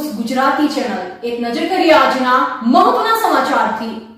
News Gujarati channel એક નજર કરીએ આજના મહત્વના સમાચારથી.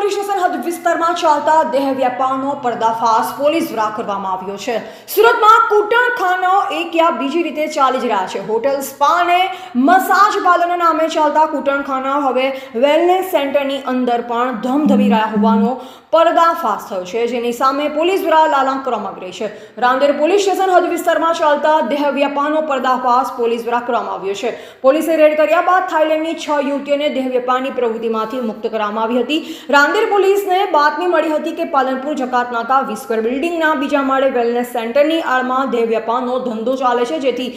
પોલીસ સ્ટેશન હદ વિસ્તારમાં ચાલતા દેહ વ્યાપારનો પર્દાફાશ પોલીસ દ્વારા કરવામાં આવ્યો છે. સુરતમાં કૂટણખાનો એક યા બીજી રીતે ચાલી જ રહ્યા છે. હોટેલ સ્પા અને મસાજ પાર્લરના નામે ચાલતા કૂટણખાના હવે વેલનેસ સેન્ટરની અંદર પણ ધમધમી રહ્યા હોવાનો પર્દાફાશ થયો છે. જેની સામે પોલીસ દ્વારા લાલાંક કરવામાં આવી રહી છે. રાંદેર પોલીસ સ્ટેશન હદ વિસ્તારમાં ચાલતા દેહ વ્યાપારનો પર્દાફાશ પોલીસ દ્વારા કરવામાં આવ્યો છે. પોલીસે રેડ કર્યા બાદ થાઇલેન્ડની છ યુવતીઓને દેહ વ્યાપારની પ્રવૃત્તિમાંથી મુક્ત કરવામાં આવી હતી. રાંદેર પોલીસને બાતમી મળી હતી કે પાલનપુર જકાત નાકા વિસ્કર બિલ્ડિંગના બીજા માળે વેલનેસ સેન્ટરની આડમાં દેહ વ્યાપારનો ધંધો ચાલે છે, જેથી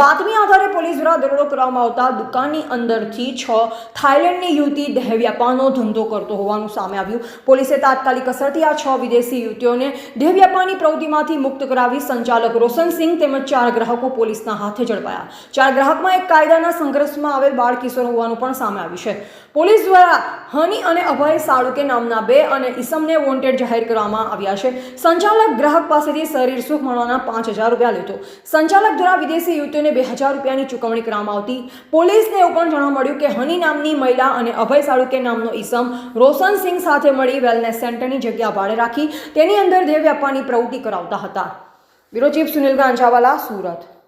બાતમી આધારે પોલીસ દ્વારા દરોડો કરવામાં આવતા દુકાનની અંદરથી છ થાઇલેન્ડની યુવતી દેહ વ્યાપારનો ધંધો કરતો હોવાનું સામે આવ્યું. પોલીસે તાત્કાલિક અસરથી આ છ વિદેશી યુવતીઓને દેહ વ્યાપારની પ્રવૃત્તિમાંથી મુક્ત કરાવી સંચાલક રોશનસિંહ તેમજ ચાર ગ્રાહકો પોલીસના હાથે ઝડપાયા. ચાર ગ્રાહકમાં એક કાયદાના સંઘર્ષમાં આવેલ બાળ કિશોર હોવાનું પણ સામે આવ્યું છે. પોલીસ દ્વારા હની અને અભય સાળુકે નામના બે અને ઈસમને વોન્ટેડ જાહેર કરવામાં આવ્યા છે. સંચાલક ગ્રાહક પાસેથી શરીર સુખ મળવાના પાંચ રૂપિયા લીધો. સંચાલક દ્વારા વિદેશી યુવતીઓને બે રૂપિયાની ચૂકવણી કરવામાં આવતી. પોલીસને એવું પણ જાણવા મળ્યું કે હની નામની મહિલા અને અભય સાળુકે નામનો ઈસમ રોશન સિંહ સાથે મળી વેલનેસ સેન્ટરની જગ્યા ભાડે રાખી તેની અંદર દેહ વ્યાપારની પ્રવૃત્તિ કરાવતા હતા. Bureau chief Sunil Ganjawala, Surat.